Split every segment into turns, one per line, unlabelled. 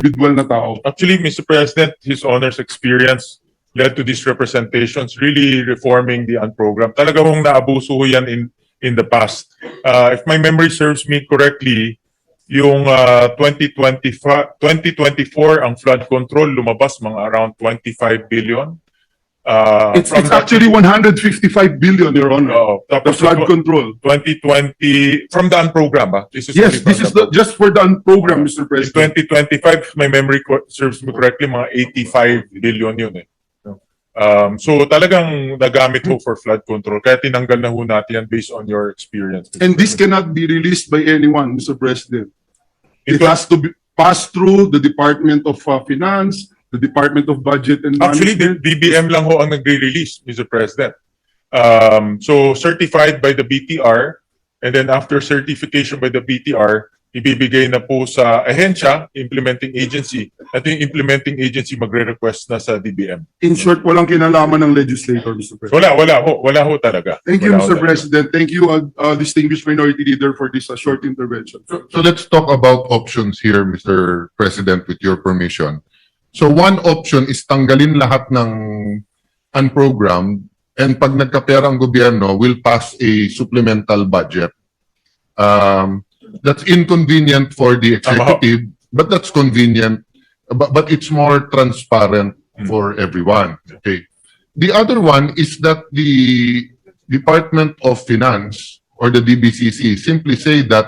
individual na tao.
Actually, Mr. President, His Honor's experience led to these representations, really reforming the unprogram. Talaga hong naabuso ho yan in, in the past. Uh, if my memory serves me correctly, yung uh, 2025, 2024, ang flood control lumabas mga around 25 billion. Uh,
It's,
from
it's actually 155 billion, Your Honor.
Oo.
The
tapos
flood control.
2020, from the unprogram, ba? This is
Yes, this is the, just for the program, Mr. President.
2025, if my memory co- serves me correctly, mga 85 billion yun eh. Um, so talagang nagamit ho for flood control. Kaya tinanggal na ho natin yan based on your experience. Mr.
And this
President.
cannot be released by anyone, Mr. President. It
Ito-
has to be pass through the Department of uh, Finance, the Department of Budget and
Actually, the
Management.
DBM lang ho ang nagre-release, Mr. President. Um, so certified by the BTR and then after certification by the BTR, ibibigay na po sa ahensya, implementing agency. At yung implementing agency magre-request na sa DBM.
In short, walang kinalaman ng legislator, Mr. President.
Wala, wala ho. Wala ho talaga.
Thank you,
Wala ho
Mr.
talaga.
President. Thank you, uh, uh, distinguished minority leader, for this uh, short intervention.
So, so let's talk about options here, Mr. President, with your permission. So one option is tanggalin lahat ng unprogrammed and pag nagkapera ang gobyerno, will pass a supplemental budget. Um, that's inconvenient for the executive, but that's convenient, but, but it's more transparent for everyone. Okay. The other one is that the Department of Finance or the DBCC simply say that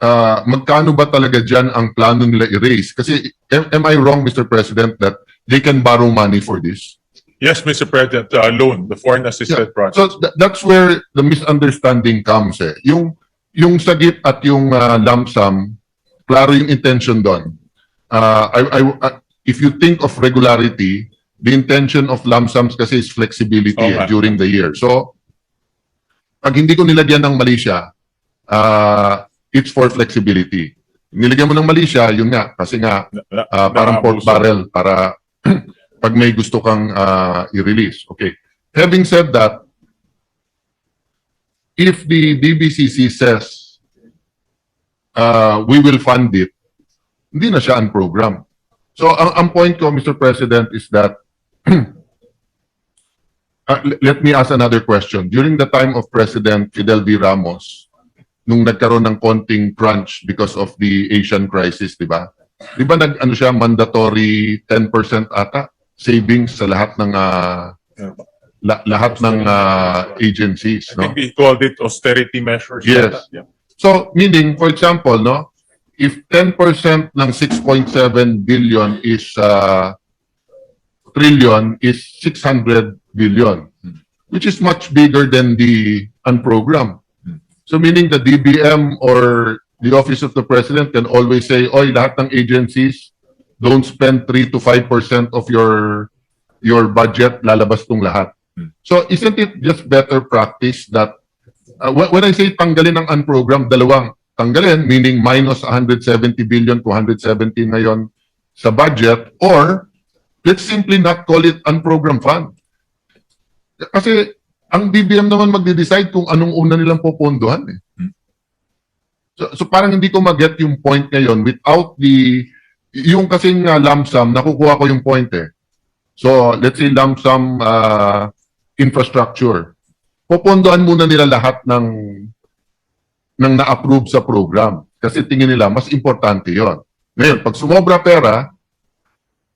uh, magkano ba talaga dyan ang plano nila i-raise? Kasi am, am I wrong, Mr. President, that they can borrow money for this?
Yes, Mr. President, uh, loan, the foreign assisted project.
So tha- that's where the misunderstanding comes eh. Yung, yung sagip at yung uh, lump sum, klaro yung intention doon. Uh, I, I, uh, if you think of regularity, the intention of lump sums kasi is flexibility eh,
nga.
during the year. So, pag hindi ko nilagyan ng mali siya, uh, it's for flexibility. Nilagyan mo ng mali siya, yun nga, kasi nga, Ah, parang pork barrel para pag may gusto kang ah, i-release. Okay. Having said that, if the DBCC says uh, we will fund it, hindi na siya unprogram. So ang, ang point ko, Mr. President, is that le- let me ask another question. During the time of President Fidel V. Ramos, nung nagkaroon ng konting crunch because of the Asian crisis, di ba? Di ba nag ano siya mandatory 10% ata savings sa lahat ng ah, la- lahat ng
I
agencies, no?
think we called it austerity measures.
Yes.
Yeah.
So meaning for example, no, if 10% ng 6.7 billion is uh, trillion is 600 billion, which is much bigger than the unprogrammed. So meaning the DBM or the Office of the President can always say, oy, lahat ng agencies, don't spend 3 to 5% of your your budget, lalabas tong lahat. So isn't it just better practice that uh, when I say tanggalin ng unprogrammed, dalawang tanggalin, meaning minus 170 billion to 170 ngayon sa budget, or let's simply not call it unprogrammed fund. Kasi ang DBM naman magde-decide kung anong una nilang popondohan eh. So, so parang hindi ko mag-get yung point ngayon without the yung kasing uh, lump sum, nakukuha ko yung point eh. So, let's say lump sum uh, infrastructure. Popondohan muna nila lahat ng ng na-approve sa program. Kasi tingin nila, mas importante yon. Ngayon, pag sumobra pera,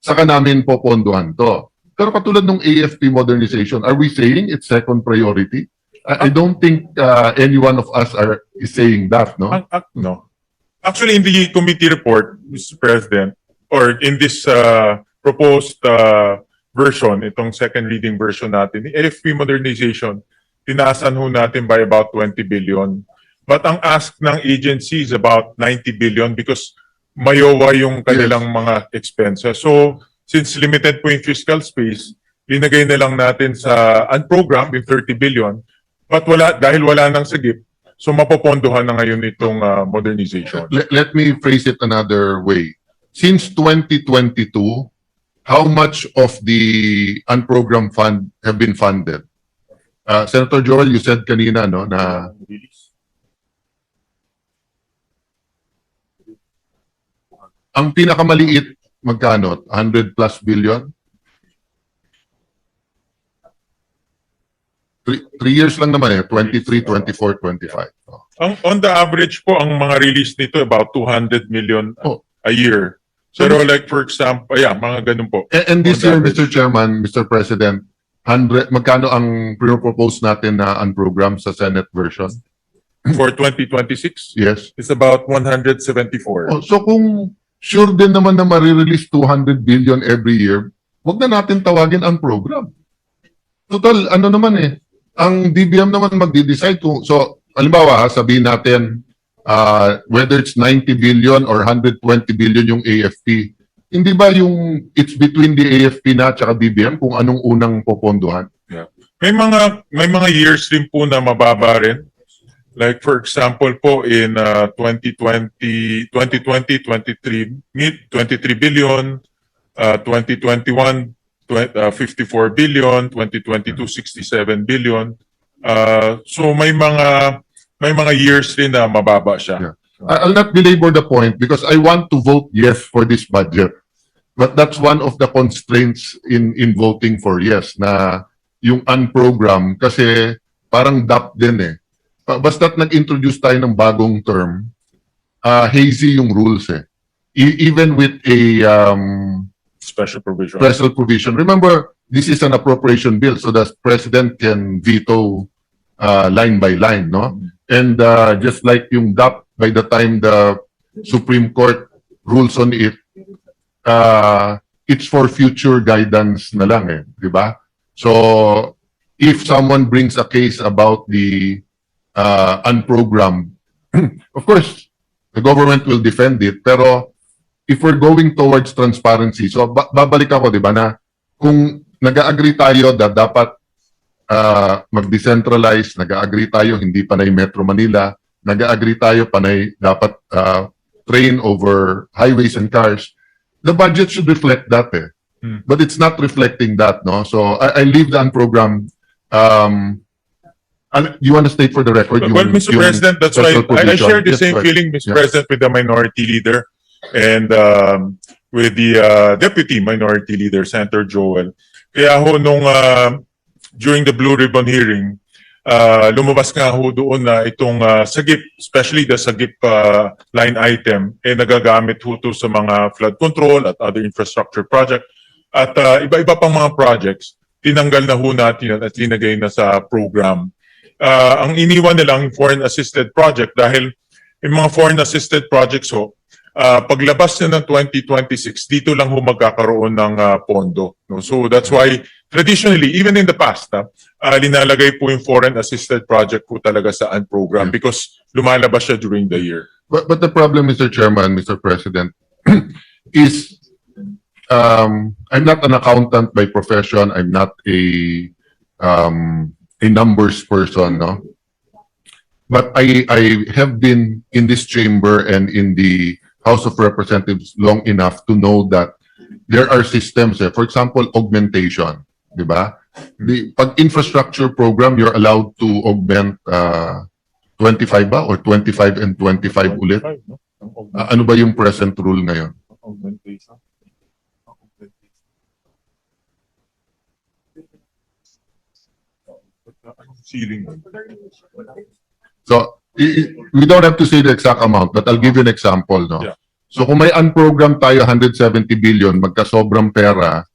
saka namin popondohan to. Pero katulad ng AFP modernization, are we saying it's second priority? I, I don't think uh, any one of us are is saying that, no?
Ac- ac- no. Actually, in the committee report, Mr. President, or in this uh, proposed uh, version, itong second reading version natin, the AFP modernization, tinaasan ho natin by about 20 billion. But ang ask ng agency is about 90 billion because mayowa yung kanilang mga expenses. So, since limited po yung fiscal space, linagay na lang natin sa unprogrammed yung 30 billion. But wala, dahil wala nang sagip, so mapopondohan na ngayon itong uh, modernization.
Let, let me phrase it another way. Since 2022, how much of the unprogrammed fund have been funded? Uh, Senator Joel, you said kanina, no, na Ang pinakamaliit, magkano? 100 plus billion? Three, three years lang naman eh. 23, 24, 25. Oh.
Ang, on the average po, ang mga release nito about 200 million
Oh.
a year. Pero like for example, yeah, mga ganun po.
And, and this year,
average.
Mr. Chairman, Mr. President, 100, magkano ang propose natin na unprogram sa Senate version?
For 2026,
Yes.
it's about 174.
Oh, so kung sure din naman na marirelease 200 billion every year, wag na natin tawagin ang program. Total, ano naman eh, ang DBM naman magdi-decide kung, so, halimbawa, ha, sabihin natin, uh, whether it's 90 billion or 120 billion yung AFP, hindi ba yung it's between the AFP na at DBM kung anong unang popondohan?
May mga may mga years din po na mababa rin. Like for example po in uh, 2020, 2020, 23, mid 23 billion, uh, 2021, twen- uh, 54 billion, 2022, 67 billion. Uh, so may mga may mga years din na mababa siya.
Yeah. I'll not belabor the point because I want to vote yes for this budget. But that's one of the constraints in in voting for yes na yung unprogram kasi parang DAP din eh. Pa- Basta't nag-introduce tayo ng bagong term, uh, hazy yung rules eh. E- even with a um,
Special provision.
special provision. Remember, this is an appropriation bill, so the president can veto uh, line by line, no? And uh, just like yung DAP, by the time the Supreme Court rules on it, uh, it's for future guidance na lang eh, di ba? So, if someone brings a case about the uh, unprogrammed, of course, the government will defend it, pero if we're going towards transparency, so ba- babalik ako, di ba, na kung nag-agree tayo na dapat uh, mag-decentralize, nag-agree tayo hindi panay Metro Manila, nag-agree tayo panay dapat uh, train over highways and cars, the budget should reflect that eh.
Hmm.
But it's not reflecting that, no? So I, I leave the unprogrammed um, and you want to state for the record?
Well,
yung-
Mr.
yung
President, that's why
special
I, I
provision?
share the
Yes,
same
right.
feeling, Mr.
Yeah.
President, with the minority leader and um, with the uh, deputy minority leader, Senator Joel. Kaya ho nung uh, during the Blue Ribbon hearing, uh, lumabas nga ho doon na itong uh, sagip, especially the sagip uh, line item, eh nagagamit ho to sa mga flood control at other infrastructure project. At uh, iba-iba pang mga projects, tinanggal na ho natin yan at linagay na sa program uh, ang iniwan nilang foreign assisted project dahil yung mga foreign assisted projects ho, uh, paglabas na ng 2026, dito lang ho magkakaroon ng uh, pondo. No? So that's why traditionally, even in the past, uh, uh, linalagay po yung foreign assisted project po talaga sa program because lumalabas siya during the year.
But, but the problem, Mr. Chairman, Mr. President, is um, I'm not an accountant by profession. I'm not a um, a numbers person, no. But I I have been in this chamber and in the House of Representatives long enough to know that there are systems. Eh. For example, augmentation, di ba? The pag infrastructure program, you're allowed to augment uh, 25 ba or 25 and 25 ulit? Ah, ano ba yung present rule ngayon?
Ceiling.
So, we don't have to say the exact amount, but I'll give you an example, no?
Yeah.
So, kung may unprogrammed tayo 170 billion, magkasobrang pera,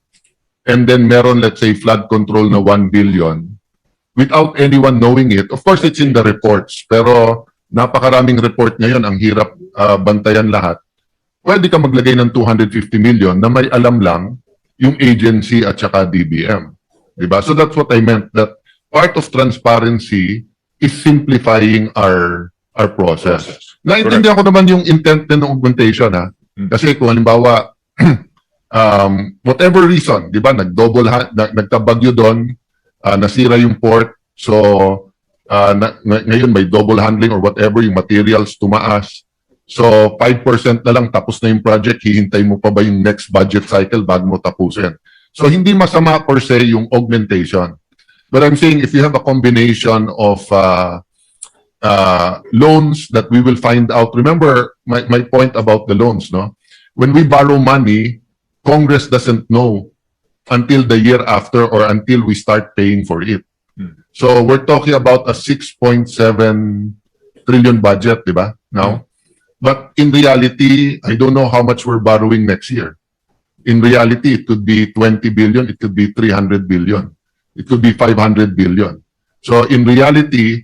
and then meron, let's say, flood control na 1 billion, without anyone knowing it, of course, it's in the reports, pero napakaraming report ngayon, ang hirap ah, bantayan lahat. Pwede ka maglagay ng 250 million na may alam lang yung agency at saka DBM. Diba? So that's what I meant, that part of transparency is simplifying our our process. Naintindihan ko naman yung intent din ng augmentation ha.
Mm.
Kasi kung halimbawa um whatever reason, 'di ba, nag-double ha- nag nagkabagyo doon, ah, nasira yung port. So ah, na, ng- ngayon may double handling or whatever yung materials tumaas. So 5% na lang tapos na yung project, hihintay mo pa ba yung next budget cycle bago mo tapusin? So hindi masama per se yung augmentation. But I'm saying if you have a combination of uh, uh, loans that we will find out. Remember my, my point about the loans, no? when we borrow money, Congress doesn't know until the year after or until we start paying for it.
Hmm.
So we're talking about a 6.7 trillion budget, di ba? Now, but in reality, I don't know how much we're borrowing next year. In reality, it could be 20 billion, it could be 300 billion, it could be 500 billion. So in reality,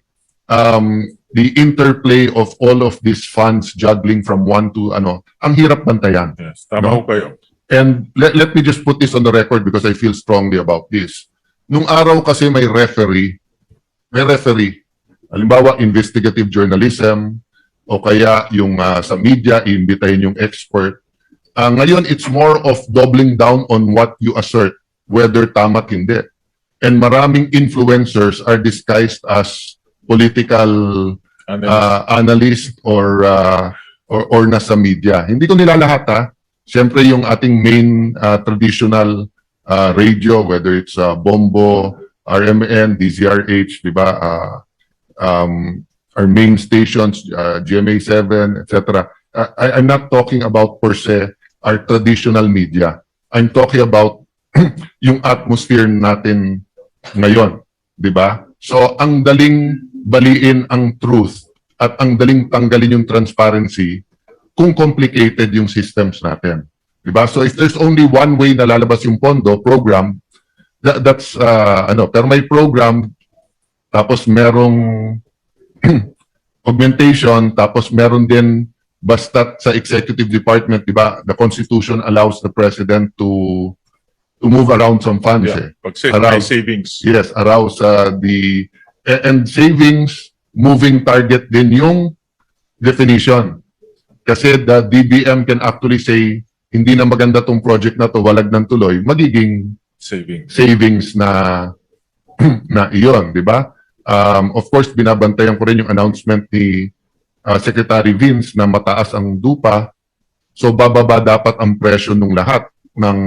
um, the interplay of all of these funds juggling from one to ano, ang hirap bantayan.
Yes, tama
No.
kayo.
And let, let me just put this on the record because I feel strongly about this. Nung araw kasi may referee, may referee. Halimbawa, investigative journalism, o kaya yung ah, sa media, iimbitahin yung expert. Ah, ngayon, it's more of doubling down on what you assert, whether tama at hindi. And maraming influencers are disguised as political uh, analyst or, uh, or or nasa media. Hindi ko nilalahat ha. Siyempre yung ating main uh, traditional uh, radio whether it's uh, Bombo, RMN, DZRH, di ba? Uh, um, our main stations, uh, GMA7, etc. Uh, I, I'm not talking about per se our traditional media. I'm talking about yung atmosphere natin ngayon, di ba? So, ang daling baliin ang truth at ang daling tanggalin yung transparency kung complicated yung systems natin. Di ba? So, if there's only one way na lalabas yung pondo, program, that, that's, uh, ano, pero may program, tapos merong augmentation, tapos meron din basta sa executive department, di ba? The Constitution allows the president to to move around some funds.
yeah,
Eh.
pag sa
around-
may savings.
Yes, arouse uh, the a- and savings moving target din yung definition. Kasi the DBM can actually say hindi na maganda tong project na to, walag ng tuloy, magiging
Savings.
savings na na iyon, di ba? Um, of course, binabantayan ko rin yung announcement ni uh, Secretary Vince na mataas ang dupa. So, bababa dapat ang presyo ng lahat ng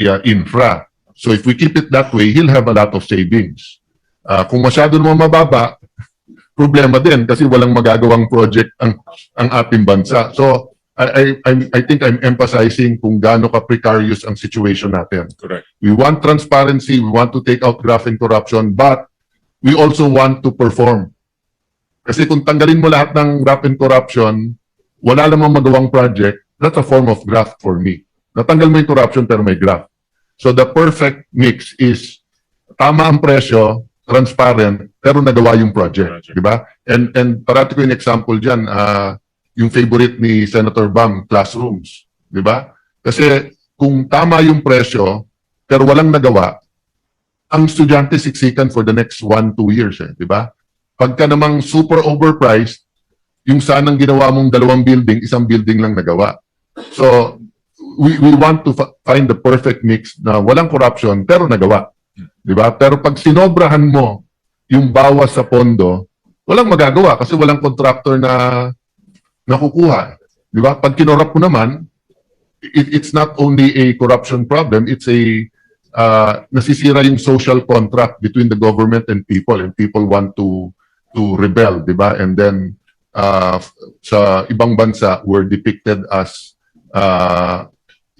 uh, infra. So, if we keep it that way, he'll have a lot of savings. Uh, kung masyado naman mababa, problema din kasi walang magagawang project ang ang ating bansa. So, I, I, I'm- I think I'm emphasizing kung gaano ka precarious ang situation natin.
Correct.
We want transparency, we want to take out graft and corruption, but we also want to perform. Kasi kung tanggalin mo lahat ng graft and corruption, wala namang magawang project, that's a form of graft for me. Natanggal mo yung corruption pero may graft. So the perfect mix is tama ang presyo, transparent, pero nagawa yung project.
Project.
Di ba? And, and parati ko yung example dyan, ah, yung favorite ni Senator Bam, classrooms. Di ba? Kasi kung tama yung presyo, pero walang nagawa, ang estudyante siksikan for the next one, two years, eh, di ba? Pagka namang super overpriced, yung sanang ginawa mong dalawang building, isang building lang nagawa. So, we, we want to find the perfect mix na walang corruption, pero nagawa. Di ba? Pero pag sinobrahan mo yung bawas sa pondo, walang magagawa kasi walang contractor na nakukuha. Di ba? Pag kinorap mo naman, it, it's not only a corruption problem, it's a uh, nasisira yung social contract between the government and people and people want to to rebel, di ba? And then uh, sa ibang bansa were depicted as uh,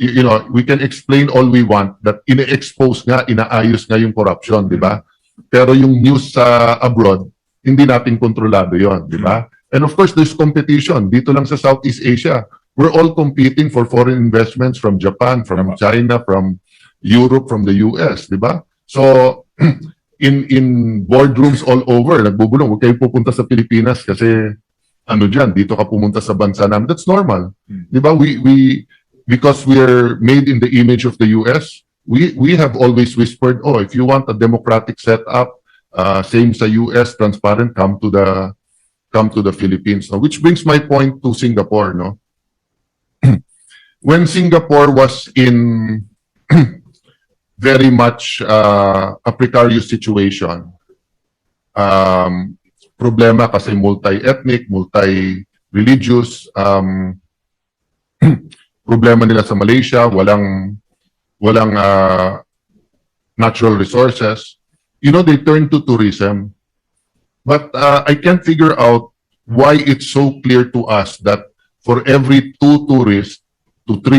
you, you know, we can explain all we want that ine-expose nga, inaayos nga yung corruption, di ba? Pero yung news sa abroad, hindi natin kontrolado yon, di ba? And of course, there's competition. Dito lang sa Southeast Asia, we're all competing for foreign investments from Japan, from
Tama.
China, from Europe, from the US, di ba? So, in in boardrooms all over, nagbubulong, huwag kayong pupunta sa Pilipinas kasi ano dyan, dito ka pumunta sa bansa namin. That's normal.
Hmm.
Di ba? We, we, because we're made in the image of the US, we, we have always whispered, oh, if you want a democratic setup, uh, same sa US, transparent, come to the, come to the Philippines. No? Which brings my point to Singapore, no? When Singapore was in very much uh, a precarious situation, um, problema kasi multi-ethnic, multi-religious, um, problema nila sa Malaysia, walang walang uh, natural resources. You know, they turn to tourism. But uh, I can't figure out why it's so clear to us that for every two tourists, to 3